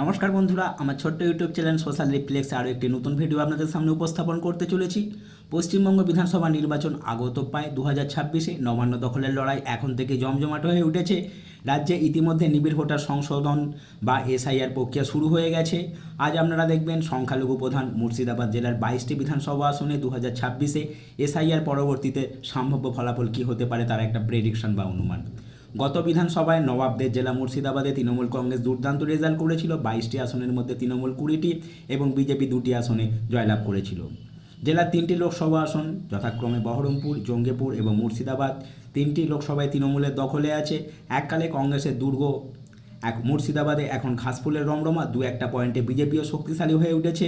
নমস্কার বন্ধুরা, আমার ছোট্ট ইউটিউব চ্যানেল সোশ্যাল রিফ্লেক্সে আরও একটি নতুন ভিডিও আপনাদের সামনে উপস্থাপন করতে চলেছি। পশ্চিমবঙ্গ বিধানসভা নির্বাচন আগত পায় দু হাজার ছাব্বিশে, নবান্ন দখলের লড়াই এখন থেকে জমজমাট হয়ে উঠেছে। রাজ্যে ইতিমধ্যে নিবিড় ভোটার সংশোধন বা এসআইআর প্রক্রিয়া শুরু হয়ে গেছে। আজ আপনারা দেখবেন সংখ্যালঘু প্রধান মুর্শিদাবাদ জেলার বাইশটি বিধানসভা আসনে দু হাজার ছাব্বিশে এসআইআর পরবর্তীতে সম্ভাব্য ফলাফল কী হতে পারে তার একটা প্রেডিকশন বা অনুমান। গত বিধানসভায় নবাবদের জেলা মুর্শিদাবাদে তৃণমূল কংগ্রেস দুর্দান্ত রেজাল্ট করেছিল, বাইশটি আসনের মধ্যে তৃণমূল কুড়িটি এবং বিজেপি দুটি আসনে জয়লাভ করেছিল। জেলার তিনটি লোকসভা আসন যথাক্রমে বহরমপুর, জঙ্গিপুর এবং মুর্শিদাবাদ। তিনটি লোকসভায় তৃণমূলের দখলে আছে। এককালে কংগ্রেসের দুর্গ, এক মুর্শিদাবাদে এখন ঘাসফুলের রমরমা, দু একটা পয়েন্টে বিজেপিও শক্তিশালী হয়ে উঠেছে।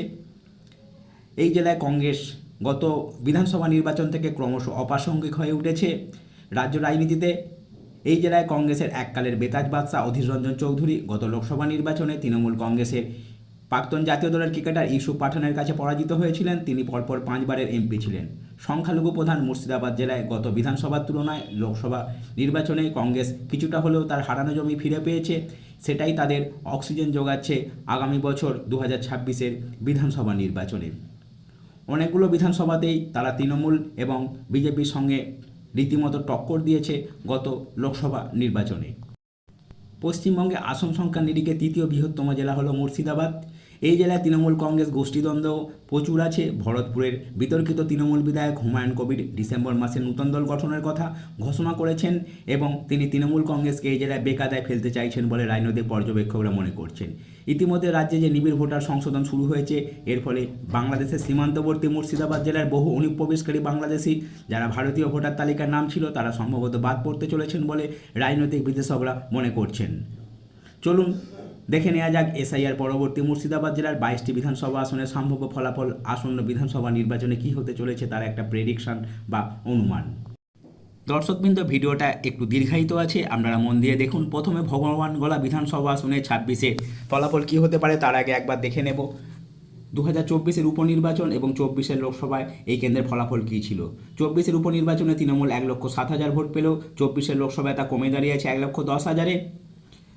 এই জেলায় কংগ্রেস গত বিধানসভা নির্বাচন থেকে ক্রমশ অপ্রাসঙ্গিক হয়ে উঠেছে। রাজ্য রাজনীতিতে এই জেলায় কংগ্রেসের এককালের বেতাজ বাদশাহ অধীর রঞ্জন চৌধুরী গত লোকসভা নির্বাচনে তৃণমূল কংগ্রেসের প্রাক্তন জাতীয় দলের ক্রিকেটার ইউসুফ পাঠানের কাছে পরাজিত হয়েছিলেন। তিনি পরপর পাঁচবারের এমপি ছিলেন। সংখ্যালঘু প্রধান মুর্শিদাবাদ জেলায় গত বিধানসভার তুলনায় লোকসভা নির্বাচনে কংগ্রেস কিছুটা হলেও তার হারানো জমি ফিরে পেয়েছে। সেটাই তাদের অক্সিজেন যোগাচ্ছে আগামী বছর দু হাজার বিধানসভা নির্বাচনে। অনেকগুলো বিধানসভাতেই তারা তৃণমূল এবং বিজেপির সঙ্গে রীতিমতো টক্কর দিয়েছে গত লোকসভা নির্বাচনে। পশ্চিমবঙ্গে আসন সংখ্যা নিরিখে তৃতীয় বৃহত্তম জেলা হল মুর্শিদাবাদ। এই জেলায় তৃণমূল কংগ্রেস গোষ্ঠীদ্বন্দ্ব প্রচুর আছে। ভরতপুরের বিতর্কিত তৃণমূল বিধায়ক হুমায়ুন কবির ডিসেম্বর মাসে নূতন দল গঠনের কথা ঘোষণা করেছেন এবং তিনি তৃণমূল কংগ্রেসকে এই জেলায় বেকাদায় ফেলতে চাইছেন বলে রাজনৈতিক পর্যবেক্ষকরা মনে করছেন। ইতিমধ্যে রাজ্যে যে নিবিড় ভোটার সংশোধন শুরু হয়েছে, এর ফলে বাংলাদেশের সীমান্তবর্তী মুর্শিদাবাদ জেলার বহু অনুপ্রবেশকারী বাংলাদেশি, যারা ভারতীয় ভোটার তালিকার নাম ছিল, তারা সম্ভবত বাদ পড়তে চলেছেন বলে রাজনৈতিক বিশ্লেষকরা মনে করছেন। চলুন দেখে নেওয়া যাক এসআইআর পরবর্তী মুর্শিদাবাদ জেলার বাইশটি বিধানসভা আসনের সম্ভাব্য ফলাফল, আসন্ন বিধানসভা নির্বাচনে কী হতে চলেছে তার একটা প্রেডিকশন বা অনুমান। দর্শকবৃন্দ, ভিডিওটা একটু দীর্ঘায়িত আছে, আপনারা মন দিয়ে দেখুন। প্রথমে ভগবান গলা বিধানসভা আসনে ছাব্বিশে ফলাফল কী হতে পারে তার আগে একবার দেখে নেব। দু হাজার চব্বিশের উপনির্বাচন এবং চব্বিশের লোকসভায় এই কেন্দ্রের ফলাফল কী ছিল? চব্বিশের উপনির্বাচনে তৃণমূল এক লক্ষ সাত হাজার ভোট পেলেও চব্বিশের লোকসভায় তা কমে দাঁড়িয়েছে এক লক্ষ দশ হাজারে।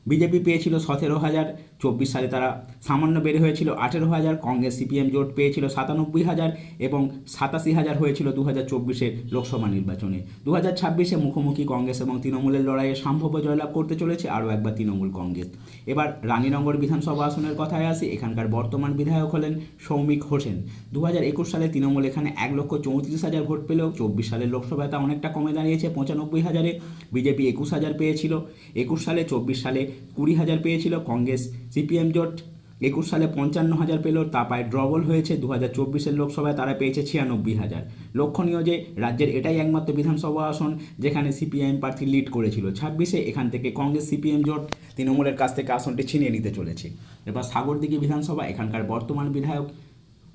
বিজেপি পেয়েছিল সতেরো হাজার। চব্বিশ সালে তারা সামান্য বেড়ে হয়েছিল। আঠেরো হাজার কংগ্রেস সিপিএম জোট পেয়েছিল সাতানব্বই হাজার এবং সাতাশি হাজার হয়েছিল দু হাজার চব্বিশের লোকসভা নির্বাচনে। দু হাজার ছাব্বিশে মুখোমুখি কংগ্রেস এবং তৃণমূলের লড়াইয়ে সম্ভাব্য জয়লাভ করতে চলেছে আরও একবার তৃণমূল কংগ্রেস। এবার রানীনগর বিধানসভা আসনের কথায় আসি, এখানকার বর্তমান বিধায়ক হলেন সৌমিক হোসেন। দু হাজার একুশ সালে তৃণমূল এখানে এক লক্ষ চৌত্রিশ হাজার ভোট পেলেও, চব্বিশ সালের লোকসভায় তা অনেকটা কমে দাঁড়িয়েছে, পঁচানব্বই হাজারে। বিজেপি একুশ হাজার পেয়েছিল। একুশ সালে, চব্বিশ সালে কুড়ি হাজার পেয়েছিল কংগ্রেস সিপিএম জোট। একুশ সালে পঞ্চান্ন হাজার পেল তা পায় ড্রবল হয়েছে। দু হাজার চব্বিশের লোকসভায় তারা পেয়েছে ছিয়ানব্বই হাজার। লক্ষণীয় যে, রাজ্যের এটাই একমাত্র বিধানসভা আসন যেখানে সিপিআইএম প্রার্থী লিড করেছিল। ছাব্বিশে এখান থেকে কংগ্রেস সিপিএম জোট তৃণমূলের কাছ থেকে আসনটি ছিনিয়ে নিতে চলেছে। এবার সাগরদিঘি বিধানসভা, এখানকার বর্তমান বিধায়ক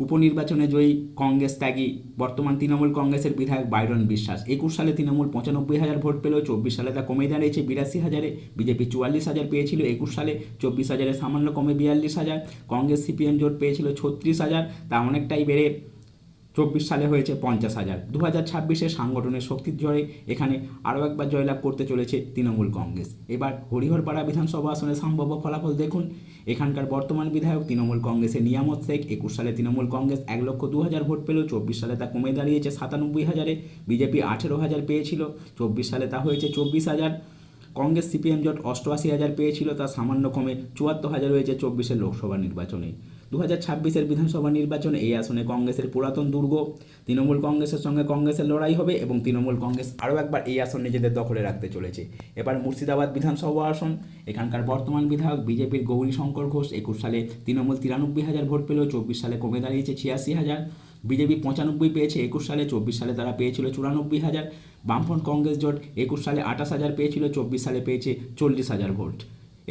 উপনির্বাচনে জয়ী কংগ্রেস ত্যাগী বর্তমান তৃণমূল কংগ্রেসের বিধায়ক বাইরন বিশ্বাস। একুশ সালে তৃণমূল পঁচানব্বই হাজার ভোট পেলেও চব্বিশ সালে তা কমে দাঁড়িয়েছে বিরাশি হাজারে। বিজেপি চুয়াল্লিশ হাজার পেয়েছিল একুশ সালে, চব্বিশ হাজারে সামান্য কমে বিয়াল্লিশ হাজার। কংগ্রেস সিপিএম জোট পেয়েছিল ছত্রিশ হাজার। তা অনেকটাই বেড়ে চব্বিশ সালে হয়েছে পঞ্চাশ হাজার। দু হাজার ছাব্বিশে সাংগঠনের শক্তির জয়ে এখানে আরও একবার জয়লাভ করতে চলেছে তৃণমূল কংগ্রেস। এবার হরিহরপাড়া বিধানসভা আসনে সম্ভাব্য ফলাফল দেখুন। এখানকার বর্তমান বিধায়ক তৃণমূল কংগ্রেসের নিয়ামত শেখ, একুশ সালে তৃণমূল কংগ্রেস এক লক্ষ দু হাজার ভোট পেলেও চব্বিশ সালে তা কমে দাঁড়িয়েছে সাতানব্বই হাজারে, বিজেপি আঠেরো হাজার পেয়েছিল, চব্বিশ সালে তা হয়েছে চব্বিশ হাজার, কংগ্রেস সিপিএম জোট অষ্টআশি হাজার পেয়েছিল, তা সামান্য কমে চুয়াত্তর হাজার হয়েছে চব্বিশের লোকসভা নির্বাচনে। দু হাজার ছাব্বিশের বিধানসভা নির্বাচনে এই আসনে কংগ্রেসের পুরাতন দুর্গ, তৃণমূল কংগ্রেসের সঙ্গে কংগ্রেসের লড়াই হবে এবং তৃণমূল কংগ্রেস আরও একবার এই আসন নিজেদের দখলে রাখতে চলেছে। এবার মুর্শিদাবাদ বিধানসভা আসন, এখানকার বর্তমান বিধায়ক বিজেপির গৌরী শঙ্কর ঘোষ একুশ সালে তৃণমূল তিরানব্বই হাজার ভোট পেলেও চব্বিশ সালে কমে দাঁড়িয়েছে ছিয়াশি হাজার। বিজেপি পঁচানব্বই পেয়েছে একুশ সালে, চব্বিশ সালে তারা পেয়েছিল চুরানব্বই হাজার। বামফ্রন্ট কংগ্রেস জোট একুশ সালে আঠাশ হাজার পেয়েছিল, চব্বিশ সালে পেয়েছে চল্লিশ হাজার ভোট।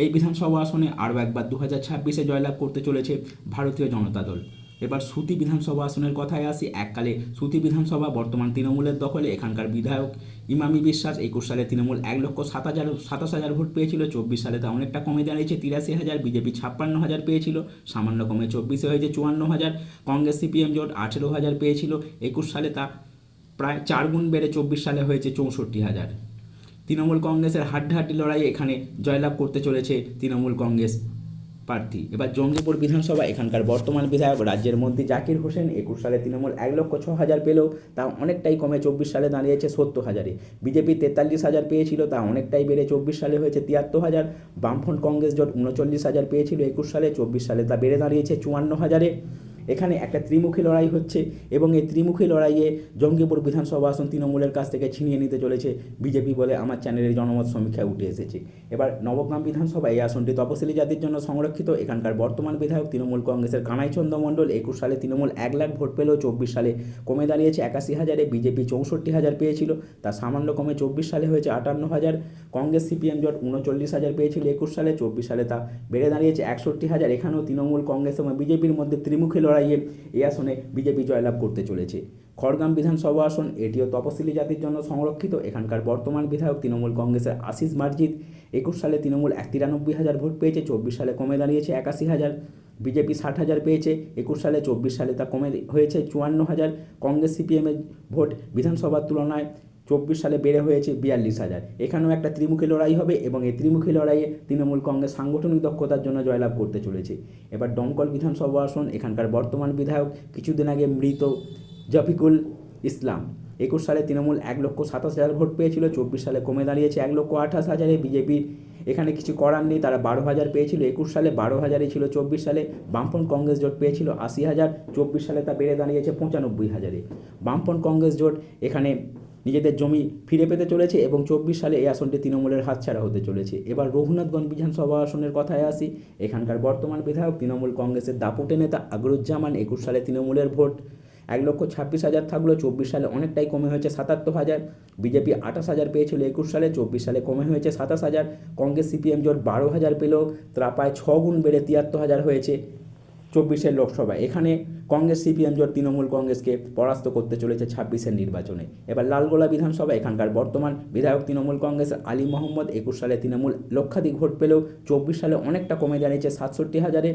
এই বিধানসভা আসনে আরও একবার দু হাজার ছাব্বিশে জয়লাভ করতে চলেছে ভারতীয় জনতা দল। এবার সুতি বিধানসভা আসনের কথায় আসি, এককালে সুতি বিধানসভা বর্তমান তৃণমূলের দখলে, এখানকার বিধায়ক ইমামি বিশ্বাস একুশ সালে তৃণমূল এক লক্ষ সাত হাজার, সাতাশ হাজার ভোট পেয়েছিল, চব্বিশ সালে তা অনেকটা কমে দাঁড়িয়েছে, তিরাশি হাজার, বিজেপি ছাপ্পান্ন হাজার পেয়েছিল, সামান্য কমে চব্বিশে হয়েছে চুয়ান্ন হাজার, কংগ্রেস সিপিএম জোট আঠেরো হাজার পেয়েছিল, একুশ সালে তা প্রায় চার গুণ বেড়ে চব্বিশ সালে হয়েছে চৌষট্টি হাজার। তৃণমূল কংগ্রেসের হাড্ডাহাড্ডি লড়াই এখানে জয়লাভ করতে চলেছে তৃণমূল কংগ্রেস প্রার্থী। এবার জঙ্গিপুর বিধানসভা, এখানকার বর্তমান বিধায়ক রাজ্যের মন্ত্রী জাকির হোসেন একুশ সালে তৃণমূল এক লক্ষ ছ হাজার পেলেও তা অনেকটাই কমে চব্বিশ সালে দাঁড়িয়েছে সত্তর হাজারে। বিজেপি তেতাল্লিশ হাজার পেয়েছিল, তা অনেকটাই বেড়ে চব্বিশ সালে হয়েছে তিয়াত্তর হাজার। বামফ্রন্ট কংগ্রেস জোট উনচল্লিশ হাজার পেয়েছিল একুশ সালে, চব্বিশ সালে তা বেড়ে দাঁড়িয়েছে চুয়ান্ন হাজারে। এখানে একটা ত্রিমুখী লড়াই হচ্ছে এবং এই ত্রিমুখী লড়াইয়ে জঙ্গিপুর বিধানসভা আসন তৃণমূলের কাছ থেকে ছিনিয়ে নিতে চলেছে বিজেপি বলে আমার চ্যানেলের জনমত সমীক্ষায় উঠে এসেছে। এবার নবগ্রাম বিধানসভা এই আসনটি তপশিলি জাতির জন্য সংরক্ষিত। এখানকার বর্তমান বিধায়ক তৃণমূল কংগ্রেসের কানাইচন্দ্র মণ্ডল একুশ সালে তৃণমূল এক লাখ ভোট পেলেও চব্বিশ সালে কমে দাঁড়িয়েছে একাশি হাজারে, বিজেপি চৌষট্টি হাজার পেয়েছিল, তা সামান্য কমে চব্বিশ সালে হয়েছে আটান্ন হাজার। কংগ্রেস সিপিএম জোট উনচল্লিশ হাজার পেয়েছিল একুশ সালে, চব্বিশ সালে তা বেড়ে দাঁড়িয়েছে একষট্টি হাজার। এখানেও তৃণমূল কংগ্রেস এবং বিজেপির মধ্যে ত্রিমুখী লড়াইয়ে এই আসনে বিজেপি জয়লাভ করতে চলেছে। খড়গ্রাম বিধানসভা আসন, এটিও তপশিলি জাতির জন্য সংরক্ষিত। এখানকার বর্তমান বিধায়ক তৃণমূল কংগ্রেসের আশিস মার্জিত, একুশ সালে তৃণমূল এক তিরানব্বই হাজার ভোট পেয়েছে, চব্বিশ সালে কমে দাঁড়িয়েছে একাশি হাজার, বিজেপি ষাট হাজার পেয়েছে, একুশ সালে, চব্বিশ সালে তা কমে হয়েছে চুয়ান্ন হাজার। কংগ্রেস সিপিএমের ভোট বিধানসভার তুলনায় চব্বিশ সালে বেড়ে হয়েছে বিয়াল্লিশ হাজার। এখানেও একটা ত্রিমুখী লড়াই হবে এবং এই ত্রিমুখী লড়াইয়ে তৃণমূল কংগ্রেস সাংগঠনিক দক্ষতার জন্য জয়লাভ করতে চলেছে। এবার দমকল বিধানসভা আসন, এখানকার বর্তমান বিধায়ক, কিছুদিন আগে মৃত জফিকুল ইসলাম। একুশ সালে তৃণমূল এক লক্ষ সাতাশ হাজার ভোট পেয়েছিল, চব্বিশ সালে কমে দাঁড়িয়েছে এক লক্ষ আঠাশ হাজারে। বিজেপি এখানে কিছু করার নেই, তারা বারো হাজার পেয়েছিল একুশ সালে, বারো হাজারই ছিল চব্বিশ সালে। বামফ্রন্ট কংগ্রেস জোট পেয়েছিল আশি হাজার, চব্বিশ সালে তা বেড়ে দাঁড়িয়েছে পঁচানব্বই হাজারে। বামফ্রন্ট কংগ্রেস জোট এখানে নিজেদের জমি ফিরে পেতে চলেছে এবং চব্বিশ সালে এই আসনটি তৃণমূলের হাতছাড়া হতে চলেছে। এবার রঘুনাথগঞ্জ বিধানসভা আসনের কথায় আসি। এখানকার বর্তমান বিধায়ক তৃণমূল কংগ্রেসের দাপুটে নেতা আগরুজ্জামান একুশ সালে তৃণমূলের ভোট। এক লক্ষ ছাব্বিশ হাজার থাকলেও চব্বিশ সালে অনেকটাই কমে হয়েছে সাতাত্তর হাজার। বিজেপি আঠাশ হাজার পেয়েছিল একুশ সালে, চব্বিশ সালে কমে হয়েছে সাতাশ হাজার। কংগ্রেস, সিপিএম জোট বারো হাজার পেলেও তারা প্রায় ছ গুণ বেড়ে তিয়াত্তর হাজার হয়েছে। চব্বিশের লোকসভা এখানে কংগ্রেস, সিপিএম জোট, তৃণমূল কংগ্রেসকে পরাস্ত করতে চলেছে ছাব্বিশের নির্বাচনে। এবার লালগোলা বিধানসভা এখানকার বর্তমান বিধায়ক তৃণমূল কংগ্রেসের আলী মোহাম্মদ, একুশ সালে তৃণমূল লক্ষাধিক ভোট পেলেও চব্বিশ সালে অনেকটা কমে দাঁড়িয়েছে সাতষট্টি হাজারে।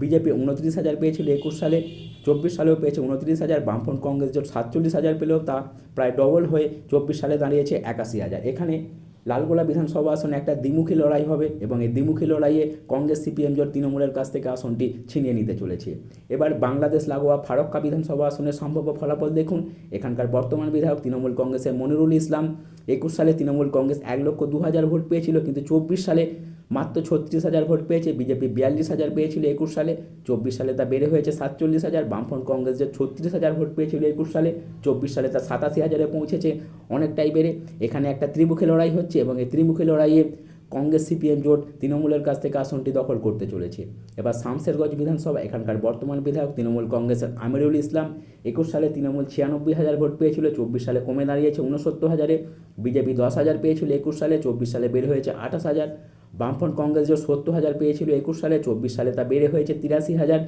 বিজেপি উনত্রিশ হাজার পেয়েছিল একুশ সালে, চব্বিশ সালেও পেয়েছে উনত্রিশ হাজার। বামফ্রন্ট কংগ্রেস জোট সাতচল্লিশ হাজার পেলেও তা প্রায় ডবল হয়ে চব্বিশ সালে দাঁড়িয়েছে একাশি হাজার। এখানে লালগোলা বিধানসভা আসনে একটা দ্বিমুখী লড়াই হবে এবং এই দ্বিমুখী লড়াইয়ে কংগ্রেস, সিপিএম, জোট তৃণমূলের কাছ থেকে আসনটি ছিনিয়ে নিতে চলেছে। এবার বাংলাদেশ লাগোয়া ফারক্কা বিধানসভা আসনের সম্ভাব্য ফলাফল দেখুন। এখানকার বর্তমান বিধায়ক তৃণমূল কংগ্রেসের মনিরুল ইসলাম, একুশ সালে তৃণমূল কংগ্রেস এক লক্ষ দু হাজার ভোট পেয়েছিল, কিন্তু চব্বিশ সালে মাত্র ছত্রিশ হাজার ভোট পেয়েছে, বিজেপি বিয়াল্লিশ হাজার পেয়েছিল একুশ সালে, চব্বিশ সালে তা বেড়ে হয়েছে সাতচল্লিশ হাজার, বামফ্রন্ট কংগ্রেস যে ছত্রিশ হাজার ভোট পেয়েছিল একুশ সালে, চব্বিশ সালে তা সাতাশি হাজারে পৌঁছেছে, অনেকটাই বেড়ে। এখানে একটা ত্রিমুখী লড়াই হচ্ছে এবং এই ত্রিমুখী লড়াইয়ে কংগ্রেস সিপিএম জোট তৃণমূলের কাছ থেকে আসনটি দখল করতে চলেছে। এবার শামসেরগঞ্জ বিধানসভা, এখানকার বর্তমান বিধায়ক তৃণমূল কংগ্রেসের আমিরুল ইসলাম, একুশ সালে তৃণমূল ছিয়ানব্বই হাজার ভোট পেয়েছিল, চব্বিশ সালে কমে দাঁড়িয়েছে উনসত্তর হাজারে, বিজেপি দশ হাজার পেয়েছিল একুশ সালে, চব্বিশ সালে বের হয়েছে আঠাশ হাজার। বামফ্রন্ট কংগ্রেস যে সত্তর হাজার পেয়েছিল একুশ সালে, চব্বিশ সালে তা বেড়ে হয়েছে তিরাশি হাজার।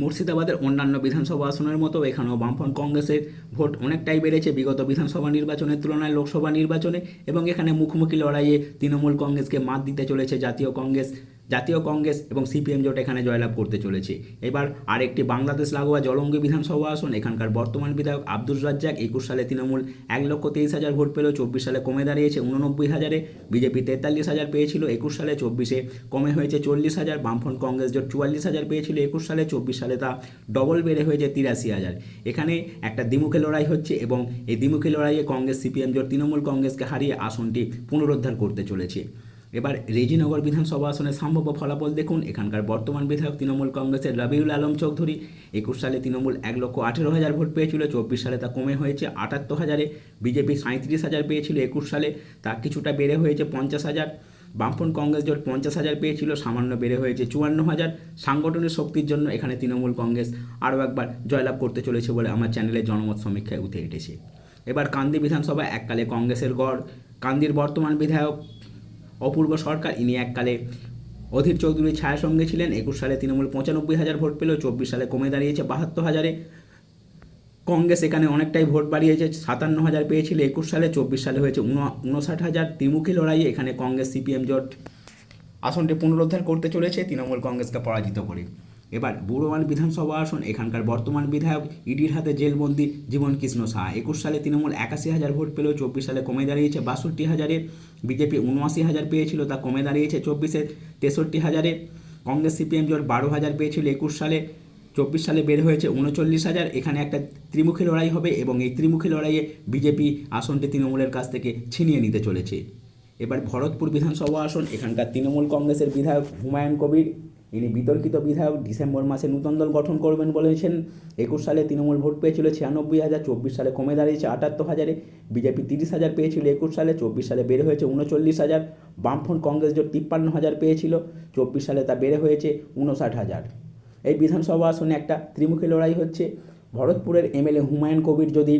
মুর্শিদাবাদের অন্যান্য বিধানসভা আসনের মতো এখানেও বামফ্রন্ট কংগ্রেসের ভোট অনেকটাই বেড়েছে। বিগত বিধানসভা নির্বাচনের তুলনায় লোকসভা নির্বাচনে এবং এখানে মুখোমুখি লড়াইয়ে তৃণমূল কংগ্রেসকে মাত দিতে চলেছে জাতীয় কংগ্রেস। জাতীয় কংগ্রেস এবং সিপিএম জোট এখানে জয়লাভ করতে চলেছে। এবার আরেকটি বাংলাদেশ লাগোয়া জলঙ্গি বিধানসভা আসন, এখানকার বর্তমান বিধায়ক আব্দুর রাজ্জাক একুশ সালে তৃণমূল এক লক্ষ তেইশ হাজার ভোট পেলেও চব্বিশ সালে কমে দাঁড়িয়েছে উননব্বই হাজারে। বিজেপি তেতাল্লিশ হাজার পেয়েছিল একুশ সালে, চব্বিশে কমে হয়েছে চল্লিশ হাজার। বামফ্রন্ট কংগ্রেস জোট চুয়াল্লিশ হাজার পেয়েছিল একুশ সালে, চব্বিশ সালে তা ডবল বেড়ে হয়েছে তিরাশি হাজার। এখানে একটা দ্বিমুখী লড়াই হচ্ছে এবং এই দ্বিমুখী লড়াইয়ে কংগ্রেস, সিপিএম জোট, তৃণমূল কংগ্রেসকে হারিয়ে আসনটি পুনরুদ্ধার করতে চলেছে। এবার রেজিনগর বিধানসভা আসনের সম্ভাব্য ফলাফল দেখুন। এখানকার বর্তমান বিধায়ক তৃণমূল কংগ্রেসের রবিউল আলম চৌধুরী, একুশ সালে তৃণমূল এক লক্ষ আঠেরো হাজার ভোট পেয়েছিল, চব্বিশ সালে তা কমে হয়েছে আটাত্তর হাজারে, বিজেপি সাঁত্রিশ হাজার পেয়েছিল একুশ সালে, তা কিছুটা বেড়ে হয়েছে পঞ্চাশ হাজার। বামফ্রন্ট কংগ্রেস জোট পঞ্চাশ হাজার পেয়েছিল, সামান্য বেড়ে হয়েছে চুয়ান্ন হাজার। সাংগঠনিক শক্তির জন্য এখানে তৃণমূল কংগ্রেস আরও একবার জয়লাভ করতে চলেছে বলে আমার চ্যানেলের জনমত সমীক্ষায় উঠে এসেছে। এবার কান্দি বিধানসভা এককালে কংগ্রেসের গড়, কান্দির বর্তমান বিধায়ক অপূর্ব সরকার। ইনি এককালে অধীর চৌধুরীর ছায়া সঙ্গে ছিলেন। একুশ সালে তৃণমূল পঁচানব্বই হাজার ভোট পেল, চব্বিশ সালে কমে দাঁড়িয়েছে বাহাত্তর হাজারে। কংগ্রেস এখানে অনেকটাই ভোট বাড়িয়েছে, সাতান্ন হাজার পেয়েছিল একুশ সালে, চব্বিশ সালে হয়েছে উনষাট হাজার। ত্রিমুখী লড়াইয়ে এখানে কংগ্রেস সিপিএম জোট আসনটি পুনরুদ্ধার করতে চলেছে, তৃণমূল কংগ্রেসকে পরাজিত করে। এবার বুড়োমান বিধানসভা আসন, এখানকার বর্তমান বিধায়ক, ইডির হাতে জেলবন্দি, জীবন কৃষ্ণ সাহা। একুশ সালে তৃণমূল একাশি হাজার ভোট পেলেও চব্বিশ সালে কমে দাঁড়িয়েছে বাষট্টি হাজারে। বিজেপি উনআশি হাজার পেয়েছিল, তা কমে দাঁড়িয়েছে চব্বিশে তেষট্টি হাজারে। কংগ্রেস সিপিএম জোট বারো হাজার পেয়েছিল একুশ সালে। চব্বিশ সালে বের হয়েছে উনচল্লিশ হাজার। এখানে একটা ত্রিমুখী লড়াই হবে এবং এই ত্রিমুখী লড়াইয়ে বিজেপি আসনটি তৃণমূলের কাছ থেকে ছিনিয়ে নিতে চলেছে। এবার ভরতপুর বিধানসভা আসন, এখানকার তৃণমূল কংগ্রেসের বিধায়ক হুমায়ুন কবির। ইনি বিতর্কিত বিধায়ক, ডিসেম্বর মাসে নূতন দল গঠন করবেন বলেছেন। একুশ সালে তৃণমূল ভোট পেয়েছিল ছিয়ানব্বই হাজার, চব্বিশ সালে কমে দাঁড়িয়েছে আটাত্তর হাজারে। বিজেপি তিরিশ হাজার পেয়েছিল একুশ সালে, চব্বিশ সালে বেড়ে হয়েছে উনচল্লিশ হাজার। বামফ্রন্ট কংগ্রেস জোট তিপ্পান্ন হাজার পেয়েছিল, চব্বিশ সালে তা বেড়ে হয়েছে উনষাট হাজার। এই বিধানসভা আসনে একটা ত্রিমুখী লড়াই হচ্ছে। ভরতপুরের এমএলএ হুমায়ুন কবির যদি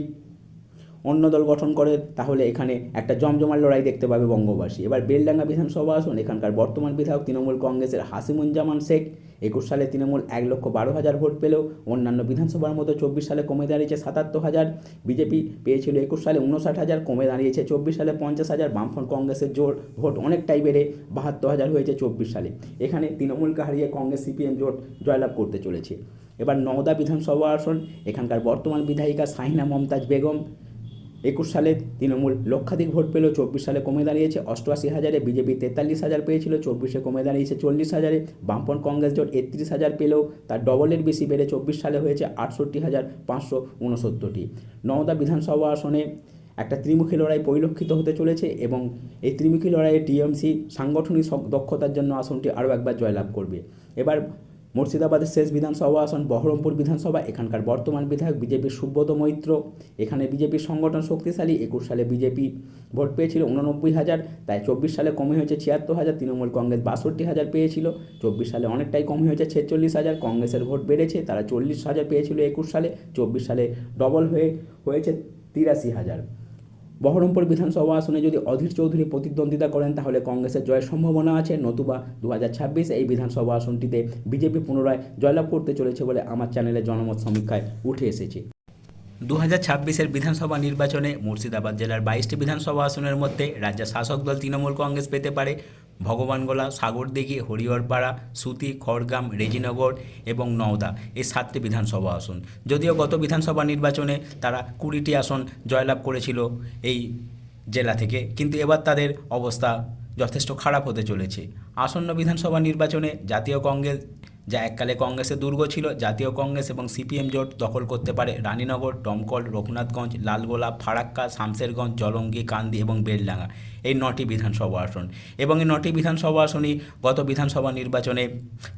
অন্য দল গঠন করে, তাহলে এখানে একটা জমজমার লড়াই দেখতে পাবে বঙ্গবাসী। এবার বেলডাঙ্গা বিধানসভা আসন, এখানকার বর্তমান বিধায়ক তৃণমূল কংগ্রেসের হাসিমুজ্জামান শেখ। একুশ সালে তৃণমূল এক লক্ষ বারো হাজার ভোট পেলেও অন্যান্য বিধানসভার মতো চব্বিশ সালে কমে দাঁড়িয়েছে সাতাত্তর হাজার। বিজেপি পেয়েছিল একুশ সালে উনষাট হাজার, কমে দাঁড়িয়েছে চব্বিশ সালে পঞ্চাশ হাজার। বামফ্রন্ট কংগ্রেসের জোর ভোট অনেকটাই বেড়ে বাহাত্তর হাজার হয়েছে চব্বিশ সালে। এখানে তৃণমূলকে হারিয়ে কংগ্রেস সিপিএম জোট জয়লাভ করতে চলেছে। এবার নওদা বিধানসভা আসন, এখানকার বর্তমান বিধায়িকা শাহিনা মমতাজ বেগম। একুশ সালে তৃণমূল লক্ষাধিক ভোট পেল চব্বিশ সালে কমে দাঁড়িয়েছে। অষ্টআশি হাজারে বিজেপি তেতাল্লিশ হাজার পেয়েছিল, চব্বিশে কমে দাঁড়িয়েছে চল্লিশ হাজারে। বামপন্থ কংগ্রেস জোট একত্রিশ হাজার পেলেও তার ডবলের বেশি বেড়ে চব্বিশ সালে হয়েছে আটষট্টি হাজার পাঁচশো উনসত্তরটি। নওদা বিধানসভা আসনে একটা ত্রিমুখী লড়াই পরিলক্ষিত হতে চলেছে এবং এই ত্রিমুখী লড়াইয়ে টিএমসি সাংগঠনিক দক্ষতার জন্য আসনটি আরও একবার জয়লাভ করবে। এবার মুর্শিদাবাদের শেষ বিধানসভা আসন বহরমপুর বিধানসভা, এখানকার বর্তমান বিধায়ক বিজেপির সুব্রত মৈত্র। এখানে বিজেপির সংগঠন শক্তিশালী, একুশ সালে বিজেপি ভোট পেয়েছিল উননব্বই হাজার, তাই চব্বিশ সালে কমে হয়েছে ছিয়াত্তর হাজার, তৃণমূল কংগ্রেস বাষট্টি হাজার পেয়েছিল। চব্বিশ সালে অনেকটাই কমে হয়েছে ছেচল্লিশ হাজার, কংগ্রেসের ভোট বেড়েছে, তারা চল্লিশ হাজার পেয়েছিল একুশ সালে, চব্বিশ সালে ডবল হয়ে, হয়েছে তিরাশি হাজার। বহরমপুর বিধানসভা আসনে যদি অধীর চৌধুরী প্রতিদ্বন্দ্বিতা করেন, তাহলে কংগ্রেসের জয়ের সম্ভাবনা আছে। নতুবা দু এই বিধানসভা আসনটিতে বিজেপি পুনরায় জয়লাভ করতে চলেছে বলে আমার চ্যানেলের জনমত সমীক্ষায় উঠে এসেছে। দু হাজার ছাব্বিশের বিধানসভা নির্বাচনে মুর্শিদাবাদ জেলার বাইশটি বিধানসভা আসনের মধ্যে রাজ্যের শাসক দল তৃণমূল কংগ্রেস পেতে পারে। ভগবানগোলা সাগরদিঘি হরিহরপাড়া, সুতি, খড়গ্রাম, রেজিনগর এবং নওদা এই সাতটি বিধানসভা আসন। যদিও গত বিধানসভা নির্বাচনে তারা কুড়িটি আসন জয়লাভ করেছিল এই জেলা থেকে, কিন্তু এবার তাদের অবস্থা যথেষ্ট খারাপ হতে চলেছে। আসন্ন বিধানসভা নির্বাচনে জাতীয় কংগ্রেস যা এককালে কংগ্রেসের দুর্গ ছিল, জাতীয় কংগ্রেস এবং সিপিএম জোট দখল করতে পারে রানীনগর, দমকল, রঘুনাথগঞ্জ, লালগোলা, ফারাক্কা, শামশেরগঞ্জ, জলঙ্গি, কান্দি এবং বেলডাঙ্গা। এই নটি বিধানসভা আসন। এবং এই নটি বিধানসভা আসনই গত বিধানসভা নির্বাচনে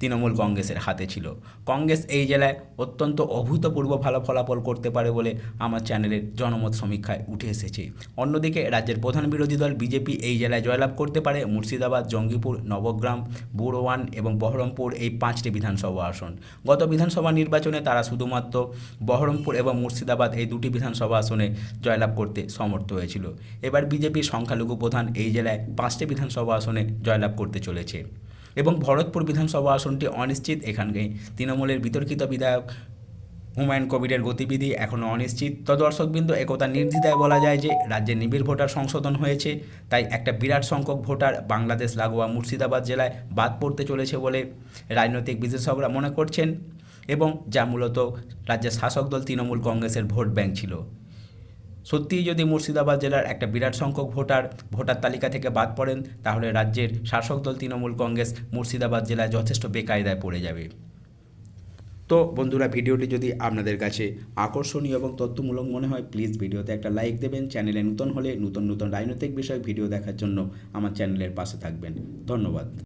তৃণমূল কংগ্রেসের হাতে ছিল। কংগ্রেস এই জেলায় অত্যন্ত অভূতপূর্ব ভালো ফলাফল করতে পারে বলে আমার চ্যানেলের জনমত সমীক্ষায় উঠে এসেছে। অন্যদিকে রাজ্যের প্রধান বিরোধী দল বিজেপি এই জেলায় জয়লাভ করতে পারে মুর্শিদাবাদ, জঙ্গিপুর, নবগ্রাম, বুড়োয়ান এবং বহরমপুর এই পাঁচটি বিধানসভা আসন। গত বিধানসভা নির্বাচনে তারা শুধুমাত্র বহরমপুর এবং মুর্শিদাবাদ এই দুটি বিধানসভা আসনে জয়লাভ করতে সমর্থ হয়েছিল। এবার বিজেপির সংখ্যালঘু প্রধান এই জেলায় পাঁচটি বিধানসভা আসনে জয়লাভ করতে চলেছে। এবং ভরতপুর বিধানসভা আসনটি অনিশ্চিত। এখানকে তৃণমূলের বিতর্কিত বিধায়ক হুমায়ুন কবিরের গতিবিধি এখনও অনিশ্চিত। তো দর্শকবৃন্দ একথা নির্দ্বিধায় বলা যায় যে, রাজ্যে নিবিড় ভোটার সংশোধন হয়েছে, তাই একটা বিরাট সংখ্যক ভোটার বাংলাদেশ লাগোয়া মুর্শিদাবাদ জেলায় বাদ পড়তে চলেছে বলে রাজনৈতিক বিশেষজ্ঞরা মনে করছেন এবং যা মূলত রাজ্যের শাসক দল তৃণমূল কংগ্রেসের ভোট ব্যাংক ছিল। সত্যিই যদি মুর্শিদাবাদ জেলার একটা বিরাট সংখ্যক ভোটার ভোটার তালিকা থেকে বাদ পড়েন, তাহলে রাজ্যের শাসক দল তৃণমূল কংগ্রেস মুর্শিদাবাদ জেলায় যথেষ্ট বেকায়দায় পড়ে যাবে। তো বন্ধুরা, ভিডিওটি যদি আপনাদের কাছে আকর্ষণীয় এবং তথ্যমূলক মনে হয় প্লিজ ভিডিওতে একটা লাইক দেবেন। চ্যানেলে নতুন হলে নতুন নতুন রাজনৈতিক বিষয়ক ভিডিও দেখার জন্য আমার চ্যানেলের পাশে থাকবেন। ধন্যবাদ।